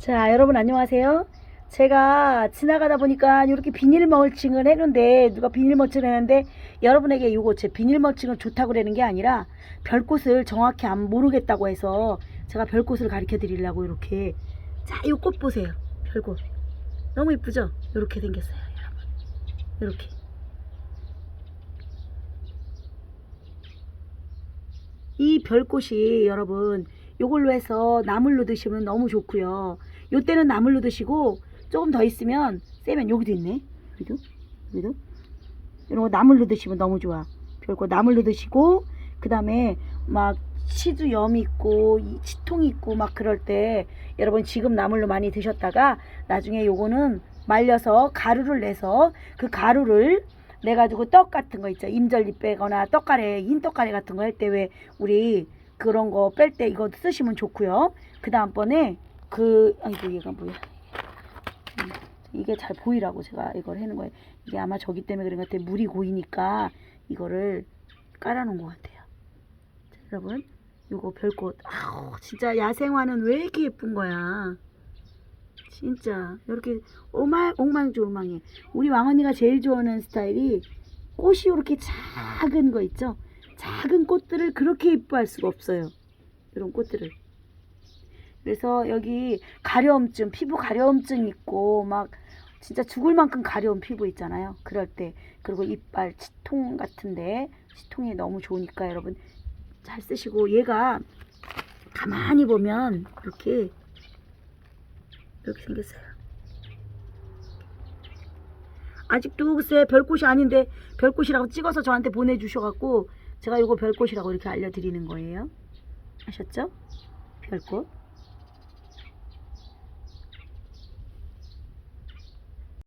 자, 여러분 안녕하세요. 제가 지나가다 보니까 이렇게 비닐 멀칭을 했는데 누가 비닐 멀칭을 했는데 여러분에게 이거 제 비닐 멀칭을 좋다고 그러는 게 아니라 별꽃을 정확히 안 모르겠다고 해서 제가 별꽃을 가르쳐 드리려고 이렇게 자, 이 꽃 보세요. 별꽃. 너무 이쁘죠? 이렇게 생겼어요, 여러분. 이렇게. 이 별꽃이 여러분 요걸로 해서 나물로 드시면 너무 좋고요. 요때는 나물로 드시고 조금 더 있으면 세면 여기도 있네. 여기도 여기도 이런 거 나물로 드시면 너무 좋아. 별거 나물로 드시고 그 다음에 막 치주염 있고 이 치통 있고 막 그럴 때 여러분 지금 나물로 많이 드셨다가 나중에 요거는 말려서 가루를 내서 그 가루를 내 가지고 떡 같은 거 있죠 임절리 빼거나 떡가래 흰 떡가래 같은 거 할 때 왜 우리 그런 거 뺄 때 이거 쓰시면 좋고요 그 다음번에 그 아이고 얘가 뭐야. 음, 이게 잘 보이라고 제가 이걸 해놓은 거예요. 이게 아마 저기 때문에 그런 것 같아요. 물이 고이니까 이거를 깔아놓은 것 같아요. 자, 여러분 요거 별꽃 아우 진짜 야생화는 왜 이렇게 예쁜 거야? 진짜. 이렇게 오말 엉망조망해 우리 왕언니가 제일 좋아하는 스타일이 꽃이 이렇게 작은 거 있죠? 작은 꽃들을 그렇게 이뻐할 수가 없어요. 이런 꽃들을 그래서 여기 가려움증 피부 가려움증 있고 막 진짜 죽을 만큼 가려운 피부 있잖아요 그럴 때 그리고 이빨 치통 같은데 치통이 너무 좋으니까 여러분 잘 쓰시고 얘가 가만히 보면 이렇게 이렇게 생겼어요. 아직도 글쎄 별꽃이 아닌데 별꽃이라고 찍어서 저한테 보내주셔갖고 제가 이거 별꽃이라고 이렇게 알려드리는 거예요. 아셨죠? 별꽃.